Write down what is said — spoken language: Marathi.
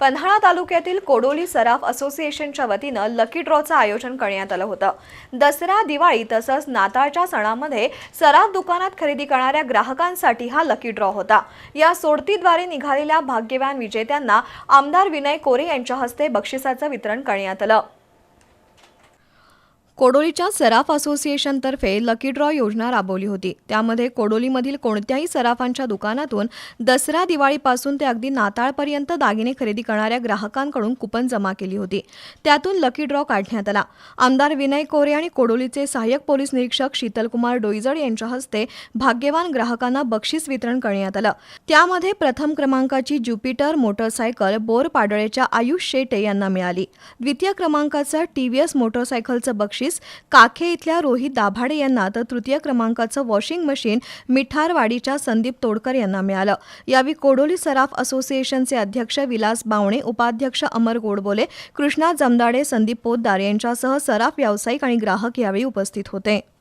पन्हाळा तालुक्यातील कोडोली सराफ असोसिएशनच्या वतीनं लकी ड्रॉचं आयोजन करण्यात आलं होतं. दसरा दिवाळी तसंच नाताळच्या सणामध्ये सराफ दुकानात खरेदी करणाऱ्या ग्राहकांसाठी हा लकी ड्रॉ होता. या सोडतीद्वारे निघालेल्या भाग्यवान विजेत्यांना आमदार विनय कोरे यांच्या हस्ते बक्षिसाचं वितरण करण्यात आलं. कोडोलीच्या सराफ असोसिएशनतर्फे लकी ड्रॉ योजना राबवली होती. त्यामध्ये कोडोलीमधील कोणत्याही सराफांच्या दुकानातून दसरा दिवाळीपासून ते अगदी नाताळपर्यंत दागिने खरेदी करणाऱ्या ग्राहकांकडून कुपन जमा केली होती. त्यातून लकी ड्रॉ काढण्यात आला. आमदार विनय कोरे आणि कोडोलीचे सहाय्यक पोलीस निरीक्षक शीतलकुमार डोईजड यांच्या हस्ते भाग्यवान ग्राहकांना बक्षीस वितरण करण्यात आलं. त्यामध्ये प्रथम क्रमांकाची ज्युपिटर मोटरसायकल बोर पाडळेच्या आयुष शेटे यांना मिळाली. द्वितीय क्रमांकाचं टीव्हीएस मोटरसायकलचं बक्षीस काखे इथल्या रोहित दाभाडे यांना तर तृतीय क्रमांकाचं वॉशिंग मशीन मिठारवाडीच्या संदीप तोडकर यांना मिळालं. यावेळी कोडोली सराफ असोसिएशनचे अध्यक्ष विलास बावणे उपाध्यक्ष अमर गोडबोले कृष्णा जमदाडे संदीप पोद्दार यांच्यासह सराफ व्यावसायिक आणि ग्राहक यावेळी उपस्थित होते.